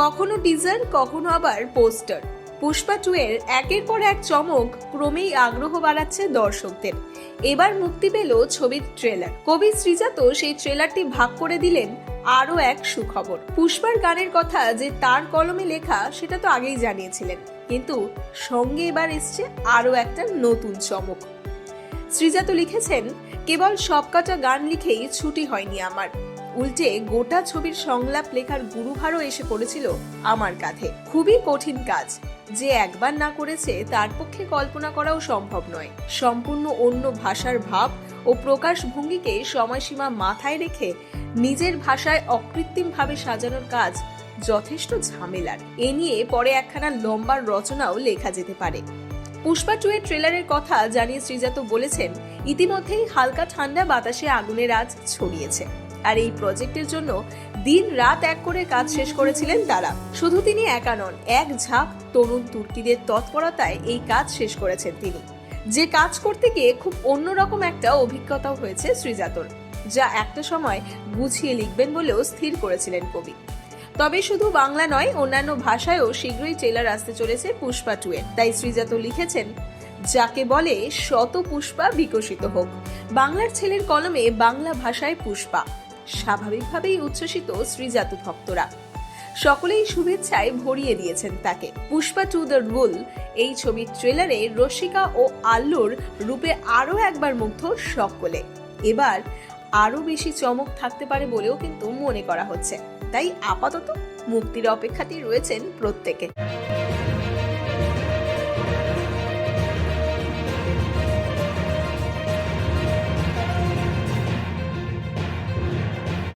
কখনো টিজার কখনো আবার পোস্টার। পুষ্পা টু এর একের পর এক চমক ক্রমেই আগ্রহ বাড়াচ্ছে দর্শকদের। এবার মুক্তি পেল ছবির ট্রেলার কবি শ্রীজাত সেই ট্রেলারটি ভাগ করে দিলেন আরও এক সুখবর। পুষ্পার গানের কথা যে তার কলমে লেখা, সেটা তো আগেই জানিয়েছিলেন। কিন্তু সঙ্গে এবার এসছে আরও একটা নতুন চমক। শ্রীজাত লিখেছেন কেবল সবকটা গান লিখেই ছুটি হয়নি আমার। উল্টে গোটা ছবির সংলাপ লেখার গুরুভারও এসে পড়েছিল আমার কাঁধে। খুবই কঠিন কাজ। যে একবার না করেছে, তার পক্ষে কল্পনা করাও সম্ভব নয়। সম্পূর্ণ অন্য ভাষার ভাব ও প্রকাশভঙ্গিকে সময়সীমা মাথায় রেখে নিজের ভাষায় অকৃত্রিমভাবে সাজানোর কাজ যথেষ্ট ঝামেলার। এ নিয়ে পরে একখানা লম্বা রচনাও লেখা যেতে পারে। পুষ্পা টু এর ট্রেলারের কথা জানিয়ে শ্রীজাত বলেছেন, ইতিমধ্যেই হালকা ঠান্ডা বাতাসে আগুনের আজ ছড়িয়েছে। আর এই প্রজেক্টের জন্য দিন রাত এক করে কাজ শেষ করেছিলেন তারা। শুধু তিনি একা নন, এক ঝাঁক তরুণ তুর্কিদের তৎপরতায় এই কাজ শেষ করেছেন তিনি। যে কাজ করতে গিয়ে খুব অন্যরকম একটা অভিজ্ঞতাও হয়েছে শ্রীজাতর, যা একটা সময় গুছিয়ে লিখবেন বলেও স্থির করেছিলেন কবি। তবে শুধু বাংলা নয়, অন্যান্য ভাষায়ও শীঘ্রই ট্রেলার আসতে চলেছে পুষ্পা টু এর তাই শ্রীজাত লিখেছেন, যাকে বলে শত পুষ্পা বিকশিত হোক। বাংলার ছেলের কলমে বাংলা ভাষায় পুষ্পা। স্বাভাবিকভাবেই উচ্ছ্বসিত শ্রীজাতু ভক্তরা। সকলেই শুভেচ্ছায় ভরিয়ে দিয়েছেন তাকে। পুষ্পা টু দ্য রুল, এই ছবির ট্রেলারে রসিকা ও আল্লুর রূপে আরও একবার মুগ্ধ সকলে। এবার আরও বেশি চমক থাকতে পারে বলেও কিন্তু মনে করা হচ্ছে। তাই আপাতত মুক্তির অপেক্ষাতেই রয়েছেন প্রত্যেকে।